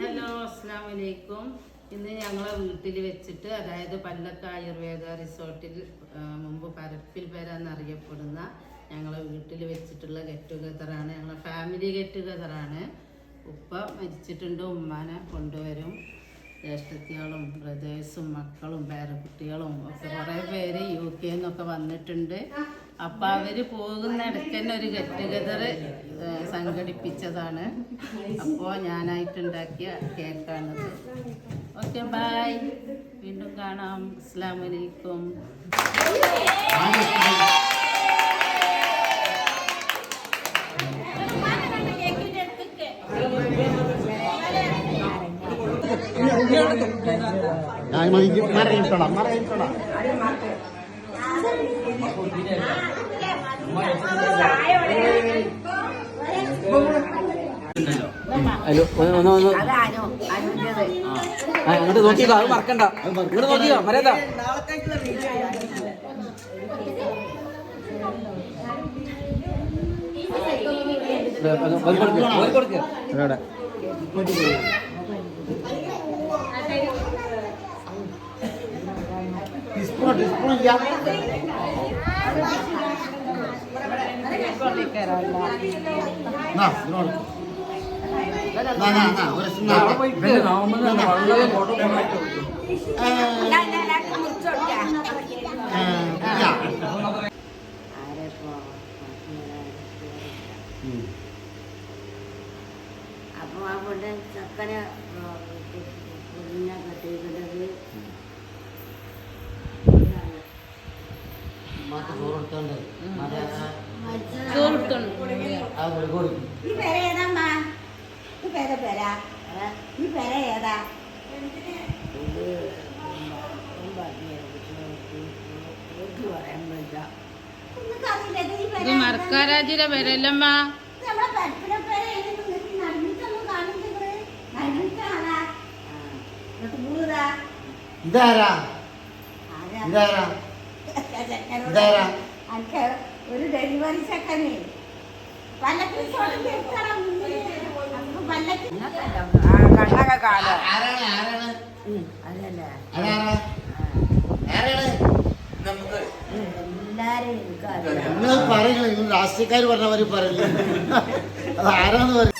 Hello അസ്സാം വലൈക്കും ഇന്ന് ഞങ്ങളെ വീട്ടിൽ വെച്ചിട്ട് അതായത് പല്ലക്ക ആയുർവേദ റിസോർട്ടിൽ മുമ്പ് പരപ്പിൽ പേര എന്നറിയപ്പെടുന്ന ഞങ്ങളെ വീട്ടിൽ വെച്ചിട്ടുള്ള ഗെറ്റ് ടുഗദറാണ് ഞങ്ങളെ ഫാമിലി ഗെറ്റ് ടുഗദറാണ് ഉപ്പ മരിച്ചിട്ടുണ്ട് ഉമ്മാനെ കൊണ്ടുവരും. ജ്യേഷ്ഠത്തികളും ബ്രദേഴ്സും മക്കളും പേരക്കുട്ടികളും ഒക്കെ കുറേ പേര് യു കെ നിന്നൊക്കെ വന്നിട്ടുണ്ട്. അപ്പം അവർ പോകുന്ന ഇടയ്ക്ക് തന്നെ ഒരു ഗെറ്റ് ടുഗദർ സംഘടിപ്പിച്ചതാണ്. അപ്പോൾ ഞാനായിട്ടുണ്ടാക്കിയ കേക്കാണിത്. ഓക്കെ ബായ് വീണ്ടും കാണാം. അസ്സാം വലൈക്കും മറിയിട്ടോളാം മറിയിട്ടോളാം ഹലോ ഒന്ന് ഒന്ന് ആ, അങ്ങോട്ട് നോക്കിക്കോ അത് മറക്കണ്ട ഇങ്ങോട്ട് നോക്കിക്കോ മരേതാ കൊടുക്കുക ഉം. അപ്പൊ ആ കൊണ്ട് ചക്കര പൊടിഞ്ഞ കെട്ടിക്കുന്നത് ചോറ്. ഈ പെര ഏതാമ്മ ഈ പെര പെര. ഈ പെര ഏതാ? ഇത് മർക്കാരാജിയുടെ പേരല്ലമ്മാ ഇതാരാ? ഇതാരാ? ഇതാരാ? ഒരു ഡെലിവറി ചെക്കനെ. ആരാണ് ആരാണ്? അതല്ലേ അതാരാ? ആരാണ്? നമുക്ക് എല്ലാരും നിങ്ങൾ പറയുന്നത് നിങ്ങൾ രാഷ്ട്രീയക്കാർ പറഞ്ഞവര് പറയില്ല അത് ആരാന്ന് പറയും